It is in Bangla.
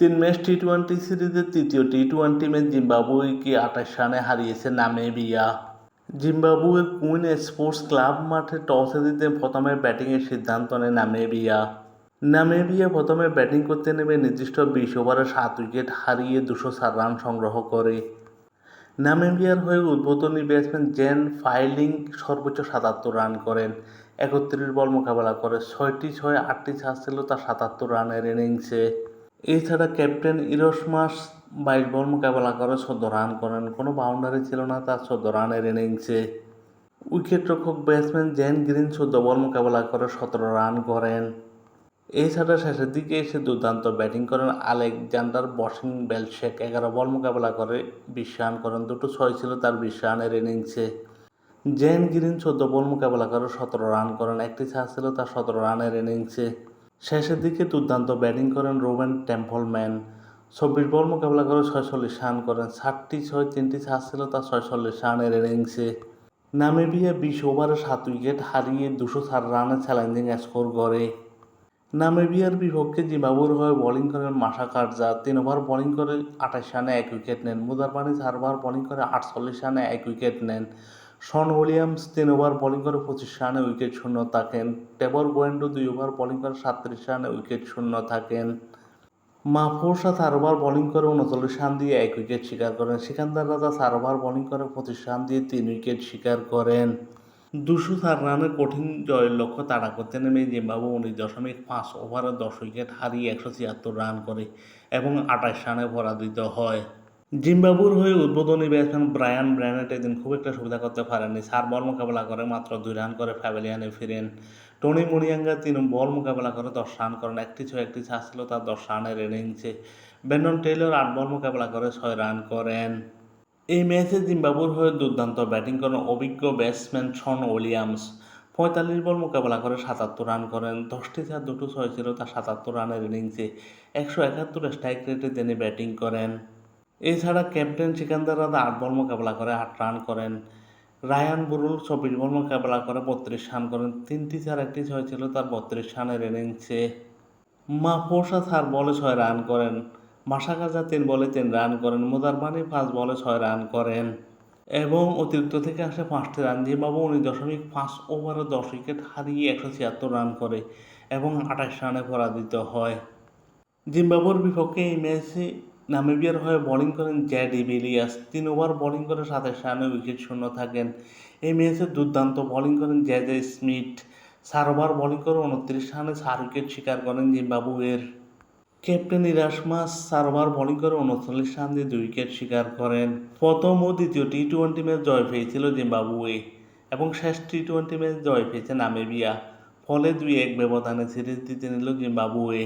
তিন ম্যাচ টি টোয়েন্টি সিরিজের তৃতীয় টি টোয়েন্টি ম্যাচ জিম্বাবুয়েকে আঠাশ রানে হারিয়েছে নামিবিয়া। জিম্বাবুয়ের কুইন স্পোর্টস ক্লাব মাঠে টসে দিতে প্রথমে ব্যাটিংয়ের সিদ্ধান্ত নেয় নামিবিয়া। নামিবিয়া প্রথমে ব্যাটিং করতে নেমে নির্দিষ্ট বিশ ওভারে সাত উইকেট হারিয়ে দুশো চার রান সংগ্রহ করে। নামিবিয়ার হয়ে উদ্বোধনী ব্যাটসম্যান জেন ফাইলিং সর্বোচ্চ সাতাত্তর রান করেন। একত্রিশ বল মোকাবেলা করে ছয়টি ছয় আটটি ছাড় ছিল তার সাতাত্তর রানের ইনিংসে এছাড়া ক্যাপ্টেন ইরোসমাস বাইশ বল মোকাবেলা করে চোদ্দ রান করেন। কোনো বাউন্ডারি ছিল না তার চোদ্দ রানের ইনিংসে উইকেটরক্ষক ব্যাটসম্যান জেন গ্রিন চোদ্দ বল মোকাবেলা করে সতেরো রান করেন। এছাড়া শেষের দিকে এসে দুর্দান্ত ব্যাটিং করেন আলেকজান্ডার বসিং বেলশেক। এগারো বল মোকাবেলা করে বিশ রান করেন, দুটো ছয় ছিল তার বিশ রানের ইনিংসে জেন গ্রিন চোদ্দ বল মোকাবেলা করে সতেরো রান করেন, একটি ছাড় ছিল তার সতেরো রানের ইনিংসে শেষের দিকে দুর্দান্ত ব্যাটিং করেন রোবেন টেম্পলম্যান। চব্বিশ বল মোকাবেলা করে ছয়চল্লিশ রান করেন। ষাটটি ছয়, তিনটি ছাড় ছিল তার ছয়চল্লিশ রানের ইনিংসে। নামিবিয়া বিশ ওভারে সাত উইকেট হারিয়ে দুশো চার রানে চ্যালেঞ্জিং স্কোর করে। নামিবিয়ার বিপক্ষে জিম্বাবুয়ের হয়ে বোলিং করেন মাসা কারজা তিন ওভার বোলিং করে আঠাশ রানে এক উইকেট নেন। মুদারবানি চার ওভার বোলিং করে আটচল্লিশ রানে এক উইকেট নেন। শন উইলিয়ামস তিন ওভার বোলিং করে পঁচিশ রানে উইকেট শূন্য থাকেন। টেবর গোয়েন্ডো দুই ওভার বোলিং করে সাতত্রিশ রানে উইকেট শূন্য থাকেন। মাহফুজা চার ওভার বোলিং করে উনচল্লিশ রান দিয়ে এক উইকেট শিকার করেন। সিকান্দার রাজা চার ওভার বোলিং করে পঁচিশ রান দিয়ে তিন উইকেট শিকার করেন। দুশো চার রানের কঠিন জয়ের লক্ষ্য তাড়া করতে নেমে জিম্বাবু উনিশ দশমিক পাঁচ ওভারে দশ উইকেট হারিয়ে একশো ছিয়াত্তর রান করে এবং আঠাশ রানে পরাজিত হয়। জিম্বাবুর হয়ে উদ্বোধনী ব্যাটসম্যান ব্রায়ান ব্র্যানেট এদিন খুব একটা সুবিধা করতে পারেননি। চার বল মোকাবেলা করে মাত্র দুই রান করে প্যাভিলিয়ানে ফিরেন। টনি মুনিয়াঙ্গা তিন বল মোকাবেলা করে দশ রান করেন। একটি ছয়, একটি ছাড় ছিল তার দশ রানের ইনিংসে। ব্যান্ডন টেইলর আট বল মোকাবেলা করে ছয় রান করেন। এই ম্যাচে জিম্বাবুর হয়ে দুর্দান্ত ব্যাটিং করেন অভিজ্ঞ ব্যাটসম্যান শন উইলিয়ামস। পঁয়তাল্লিশ বল মোকাবেলা করে সাতাত্তর রান করেন। দশটি চার দুটো ছয় ছিল তার সাতাত্তর রানের ইনিংসে। একশো একাত্তর স্ট্রাইক রেটে তিনি ব্যাটিং করেন। এছাড়া ক্যাপ্টেন সিকান্দার রাজা আট বল মোকাবেলা করে, আট রান করেন। রায়ান বুরুল চব্বিশ বল মোকাবেলা করে, বত্রিশ রান করেন। তিনটি চার, একটি ছয় ছিল তার বত্রিশ রানের ইনিংসে। মাফোসা চার বলে ছয় রান করেন। মাসাকাজা তিন বলে তিন রান করেন। মুদারবানি পাঁচ বলে ছয় রান করেন। এবং অতিরিক্ত থেকে আসে পাঁচটি রান জিম্বাবু উনিশ দশমিক পাঁচ ওভারে দশ উইকেট হারিয়ে একশো ছিয়াত্তর রান করে এবং আঠাশ রানে পরাজিত হয়। জিম্বাবুর বিপক্ষে এই ম্যাচে নামিবিয়ার হয়ে বোলিং করেন জ্যাড ইবিলিয়াস তিন ওভার বোলিং করে সাথে সামনে উইকেট শূন্য থাকেন। এই ম্যাচে দুর্দান্ত বোলিং করেন জ্যাজে স্মিথ। চার ওভার বোলিং করে উনত্রিশ রানে চার উইকেট শিকার করেন জিম্বাবুয়ের। ক্যাপ্টেন ইরাসমাস চার ওভার বোলিং করে উনচল্লিশ রান দিয়ে দুই উইকেট শিকার করেন। প্রথম ও দ্বিতীয় টি টোয়েন্টি ম্যাচ জয় পেয়েছিল জিম্বাবুয়ে এবং শেষ টি টোয়েন্টি ম্যাচ জয় পেয়েছে নামিবিয়া। ফলে দুই এক ব্যবধানে সিরিজ জিতে নিল জিম্বাবুয়ে।